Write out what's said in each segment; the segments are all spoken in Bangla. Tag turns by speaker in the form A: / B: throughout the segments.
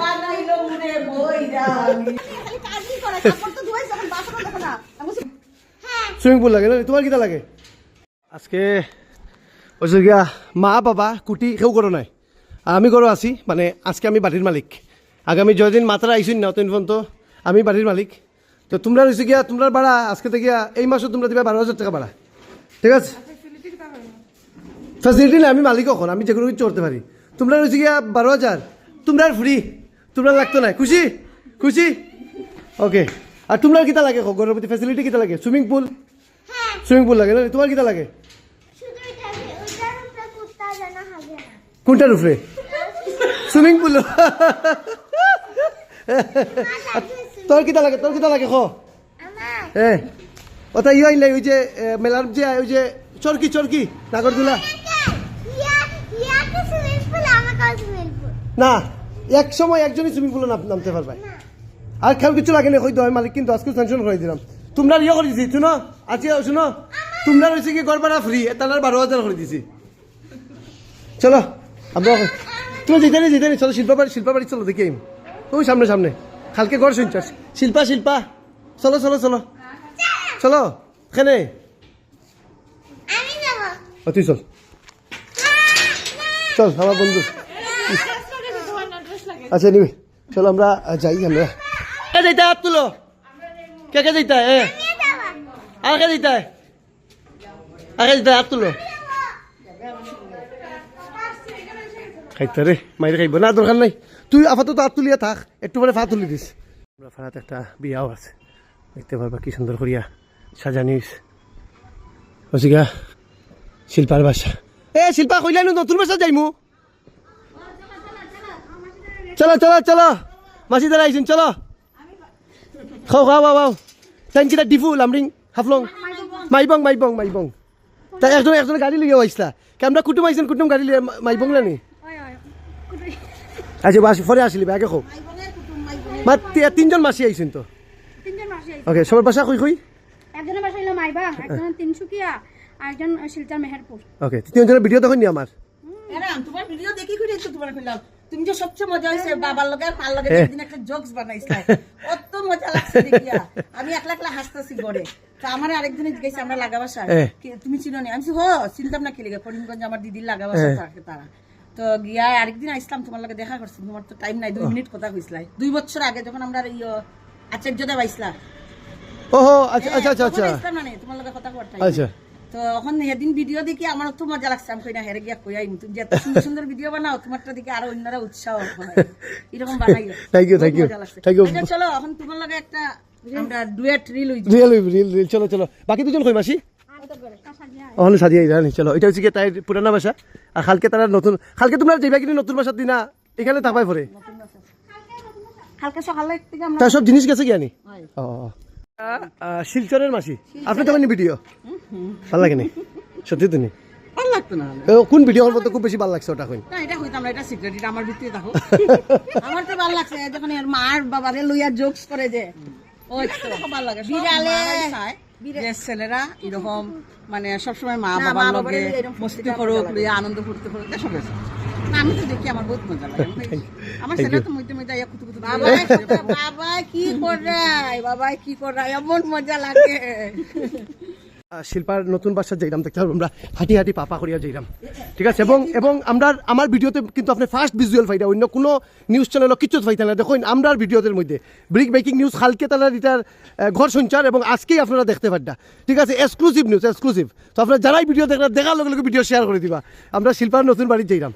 A: বানাইলো
B: তো
C: পুল লাগে? না তোমার কিটা লাগে আজকে হচ্ছে গিয়া, মা বাবা কুটি কেউ করো নাই। আমি করো আছি মানে আজকে আমি বাড়ির মালিক। আগামী যদিন মাত্রা আইসুন না তখন পর্যন্ত আমি বাড়ির মালিক। তো তোমরা রয়েছে গিয়া, তোমরা ভাড়া আজকে থেকে এই মাসে তোমরা দিবে বারো হাজার টাকা ভাড়া ঠিক আছে? ফ্যাসিলিটি না আমি মালিক কখন আমি যে কোনো কিছু করতে পারি। তোমরা রয়েছে গিয়া বারো হাজার তোমরা আর ফ্রি তোমরা লাগতো না খুশি? খুশি? ওকে আর তোমরা কিতা লাগে? ঘরের প্রতি ফ্যাসিলিটি কিতা লাগে? সুইমিং পুল
B: হ্যাঁ।
C: সুইমিং পুল লাগে। না তোমার কিতা লাগে? কোনটার উপরে? সুইমিং পুল তোর কিতা লাগে? তোর কিতা লাগে? খ এ ওটা ইয়ে আইলে ওই যে মেলার যে ওই যে চরকি চরকি নাগরদোলা
B: ইয়া ইয়াকে সুইমিং পুল আমাকে সুইমিং পুল
C: না এক সময় একজনই সুইমিং পুলে নামতে পারবে আর খেয়াল কিছু লাগে না হয়তো আমি মালিক কিন্তু আজকে স্যাংশন করে দিলাম তোমরা ইয়ে করে দিছি শুনো আজকে শুনো তোমরা রয়েছে কি গড় ভাড়া ফ্রি তাহলে বারো হাজার করে দিছি চলো আমরা তুমি যেতে নেই যেতে নেই চলো শিল্পা বাড়ি শিল্পা বাড়ি চলো দেখি তুমি সামনে সামনে কালকে গড় শুনছাস শিল্পা শিল্পা চলো চলো চলো চলো এখানে
B: আমি
C: তুই চল চল আমার বন্ধু আচ্ছা নিবি। চলো আমরা যাই আমরা। কে যাইতে হাত তুলো? কে কে যাইতে এ। আর কে যাইতে আর কে যাইতে হাত তুলো। খাইতে রে মাইরে খাইব। না দরকার নাই। তুই আপাতত হাত তুলিয়া থাক। একটু পরে ফা তুলি দিস। আমরা ফারাতে একটা বিয়াও আছে। দেখতে পারবা কি সুন্দর করিয়া সাজানিস হসিকা শিল্পার বাসা। এ শিল্পা কইলাই নতুন বাসা যাইমু? চলো চলো চলো। মাসি দাঁড়া আইসুন চলো। খাও খাও খাও খাও। তাই কিটা ডিফু লামরিং হাফলং। মাইবং মাইবং মাইবং। তাই একজন একজন গাড়ি লিয়ে আইসলা কে আমরা কুটুম আইসেন কুটুম গাড়ি লিয়ে মাইবং লানি আচ্ছা বাস পরে আসলি আগে খাও মা তি- তিনজন মাসি আইসেন তো।
D: তিনজন মাসি আইছে।
C: ওকে সবার বাসা কই কই
D: একজনের বাসা হইল মাইবা একজন তিনসুকিয়া আর শিলচর মেহেরপুর
C: ওকে তিনজনের ভিডিও দেখুন নি আমার
A: তোমার ভিডিও দেখি খুঁজে তোমার কইলাম তুমি যে সবচেয়ে মজা হয়েছে বাবার লগে আর পার লগে
C: হ্যাঁ।
A: একদিন একটা জোকস বানাইছিলে কত মজা লাগছে দেখিয়া আমি একলা একলা হাসতেছি গড়ে তো আমার আরেকজনে জিজ্ঞাসা আমরা লাগাবাসা
C: হ্যাঁ।
A: তুমি চিনো নি? আমি হো চিনতাম না কি লিগে। করিমগঞ্জ আমার দিদির লাগাবাসা
C: হ্যাঁ।
A: থাকে তারা। তো গিয়া আরেকদিন আইসলাম তোমার লগে দেখা করছি। তোমার তো টাইম নাই দুই মিনিট কথা কইছিলাই দুই বছর আগে যখন আমরা ইয়ে আচার্যদা বাইসলা
C: ওহো আচ্ছা আচ্ছা আচ্ছা আচ্ছা।
A: তোমার লগে কথা কওয়ার
C: আচ্ছা।
A: তো এখন সেদিন ভিডিও দেখি আমার তো মজা লাগছে। আমি কই না হেরে গিয়া কই আইম? তুমি যে এত সুন্দর সুন্দর ভিডিও বানাও তোমারটা দেখে আরও অন্যরা উৎসাহ হয়। এরকম বানাইও।
C: You,
A: মজা লাগছে।
C: thank you.
A: আচ্ছা, চলো এখন তোমার লগে একটা আমরা ডুয়েট রিল হইছে।
C: রিয়েল রিয়েল রিয়েল চলো চলো। বাকি দুজন কই মাসি? সাজিয়ে জানি চলো। এটা হচ্ছে কি তাই পুরানা বাসা। আর কালকে তারা নতুন কালকে তোমরা কিন্তু নতুন বাসার দিনা এখানে থাকবাই পরে
A: কালকে সকালে
C: সব জিনিস গেছে কি আনি। ও। শিলচরের মাসি। আপনি তো ভিডিও। ভালো লাগে নি? সত্যি তো নি?
A: ভালো লাগতো না
C: ও, কোন ভিডিও মধ্যে খুব বেশি ভালো লাগছে ওটা কইন?
A: না এটা হইতাম না এটা সিক্রেট এটা আমার ভিতরে আমার তো ভালো লাগছে যখন এর মার বাবারে লইয়া জোকস করে যে ওই তো ভালো লাগে। বিড়ালে। ছেলেরা এরকম মানে সবসময় মা বাবার লগে মস্তি করুক লইয়া আনন্দ করতে করুক আমি তো দেখি আমার বহুত মজা লাগে। আমার ছেলে তো মধ্যে মধ্যে কুতু কুতু বাবা কি করে বাবা কি করে এমন মজা লাগে।
C: শিল্পার নতুন বাসা যাইলাম দেখতে পারব আমরা হাঁটি হাঁটি পাপা করিয়া যাইলাম ঠিক আছে? এবং এবং আমরা আমার ভিডিওতে কিন্তু আপনি ফার্স্ট ভিজুয়াল ফাইটা অন্য কোনো নিউজ চ্যানেলও কিছু ফাইতে না দেখুন আমরা ভিডিওদের মধ্যে ব্রিক ব্রেকিং নিউজ কালকে তারা এটার ঘর সঞ্চার এবং আজকেই আপনারা দেখতে পারটা ঠিক আছে? এক্সক্লুসিভ নিউজ এক্সক্লুসিভ তো আপনারা যারাই ভিডিও দেখেন দেখার লগে লগে ভিডিও শেয়ার করে দিবা। আমরা শিল্পার নতুন বাড়ি যাইলাম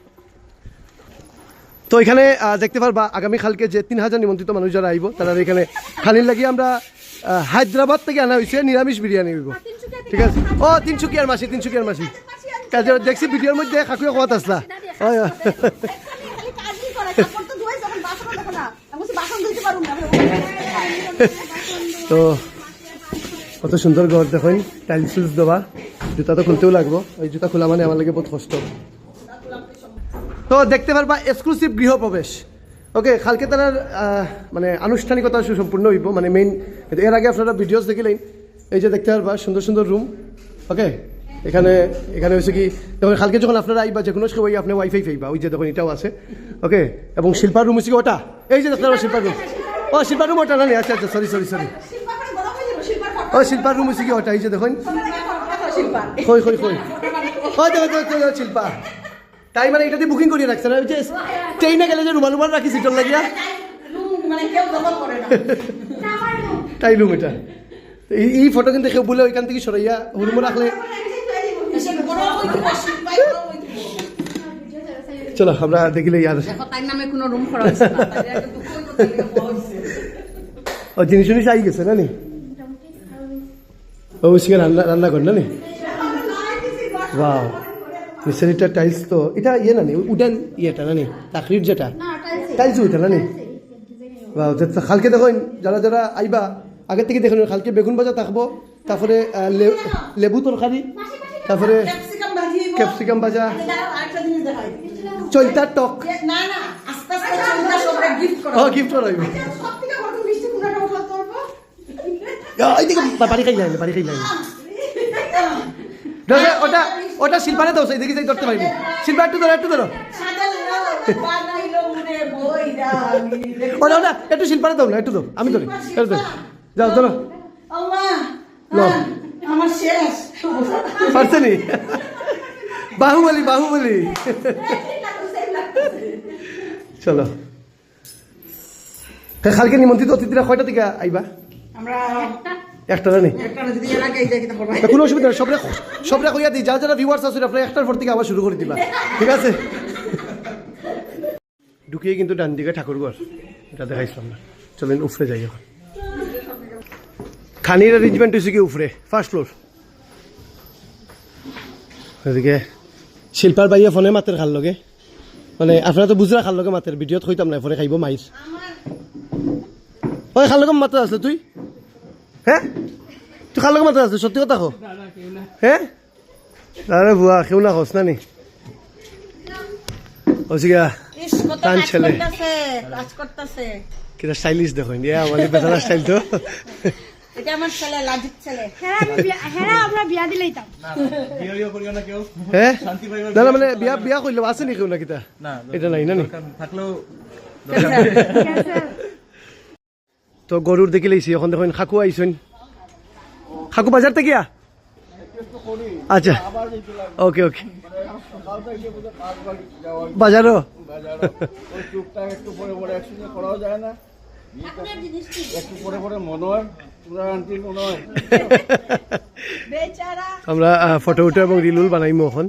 C: তো এখানে দেখতে পারবা আগামী কালকে যে তিন হাজার নিমন্ত্রিত মানুষ যারা আইব তারা এখানে খানির লাগিয়ে আমরা হায়দ্রাবাদ থেকে আনা হয়েছে নিরামিষ বিরিয়ানি হইব। ঠিক আছে? ও তিনশুকিয়ার মাসি তিনশুকিয়ার মাসি। কাজে দেখছি ভিডিওর মধ্যে কাকুয়ে কথা আসলা।
B: তো
C: কত সুন্দর ঘর দেখুন টাইলস দেওয়া জুতা তো খুলতেও লাগবো ওই জুতা খোলা মানে আমার লাগে বহুত কষ্ট। তো দেখতে পারবা এক্সক্লুসিভ গৃহপ্রবেশ। ওকে কালকে তার মানে আনুষ্ঠানিকতা সুসম্পূর্ণ হইব মানে মেইন এর আগে আপনারা ভিডিওস দেখিলেন। এই যে দেখতে পারবা সুন্দর সুন্দর রুম ওকে এখানে এখানে হয়েছে কি তখন কালকে যখন আপনারা আইবা যে কোনো সময় আপনি ওয়াইফাই পাইবা ওই যে দেখুন এটাও আছে। ওকে এবং শিল্পার রুম হচ্ছে কি ওটা? এই যে দেখলাম শিল্পার রুম ও শিল্পার রুম ওটা না? আচ্ছা আচ্ছা সরি সরি সরি ও শিল্পার রুম হচ্ছে কি ওটা? এই যে দেখুন।
B: শিল্পা
C: কই কই কই ও দেখো শিল্পা। তাই মানে এটা দিয়ে বুকিং করিয়ে রাখছে না? ওই যে ট্রেনে গেলে যে রুমাল রুমাল রাখি সিটর লাগিয়া?
A: মানে কেউ দখল করে না
C: তাই রুম এটা। এই এই ফটো কিন্তু কেউ বলে ওইখান থেকে সরাইয়া রুমে রাখলে চলো আমরা দেখিলে ইয়ার। ও জিনিস জিনিস আই গেছে না নি? ও রান্না রান্না কর না নি? ওয়াও মিশরিটা টাইলস তো এটা ইয়ে না নি উডেন ইয়েটা না নি তাকরির যেটা। টাইলস ওইটা না নি? কালকে দেখুন যারা যারা আইবা আগের থেকে দেখুন কালকে বেগুন ভাজা থাকব তারপরে আহ, লেবু তরকারি তারপরে
A: ক্যাপসিকাম ভাজি দেখাই।
C: চৈতার টক।
A: gift করা
C: ও গিফট
B: থেকে বড়
C: খাই লাইন বাড়ি খাই লাইন ওটা ওটা শিল্পারে দাও সেই দেখি যাই ধরতে পারিনি। শিল্পা একটু ধরো একটু ধরো। ওটা ওটা একটু শিল্পারে দাও না একটু দাও আমি ধরি একটু ধরি। যাও ধরো।
A: আল্লাহ,
C: নাও।
A: আমার শেষ।
C: পারছে বাহুবলি বাহুবলি। চলো। তা কালকে নিমন্ত্রিত অতিথিরা কয়টা থেকে আইবা?
A: আমরা
C: একটা জানি। কোনো অসুবিধা নেই সবরে সবরে কইয়া দিই যারা যারা ভিউয়ার্স আছে আপনারা একটার পর থেকে আবার শুরু করে দিবা। ঠিক আছে? ঢুকিয়ে কিন্তু ডান দিকে ঠাকুরঘর এটা দেখাইছিলাম না। চলেন উফরে যাই এখন। খানির অ্যারেঞ্জমেন্ট হয়েছে কি উফরে ফার্স্ট ফ্লোর এদিকে শিল্পার বাইয়া ফোনে মাতের খাল লগে। মানে আপনারা তো বুঝরা খাল লগে মাতের ভিডিওত কইতাম না ফোনে খাইব মাইর। ওই খাল লগে মাতে আছে তুই? হ্যাঁ তুই খাল লগে মাতে আছে সত্যি কথা কো হ্যাঁ আরে বুয়া কেউ না খোঁজ না নি? ওসিগা
A: ইস, কত
C: টান
A: কাজ
C: ছেলে।
A: করতাছে, কাজ করতাছে।
C: কিটা স্টাইলিশ দেখো ইয়া আমাদের বেচারা স্টাইল তো
A: এটা আমার ছেলে লাজিক ছেলে।
D: হেরা আমি বিয়া- হেরা আমরা বিয়া দিলেইতাম
C: হ্যাঁ না না মানে বিয়া বিয়া আছে নি কেউ না কিতা এটা নাই না নি?
E: থাকলেও
C: তো গরুর দেখি লাইছি এখন দেখুন খাকু আইসুন খাকু বাজার থেকে আচ্ছা ওকে ওকে বাজারও আমরা ফটো উঠো এবং রিলুল বানাইমো এখন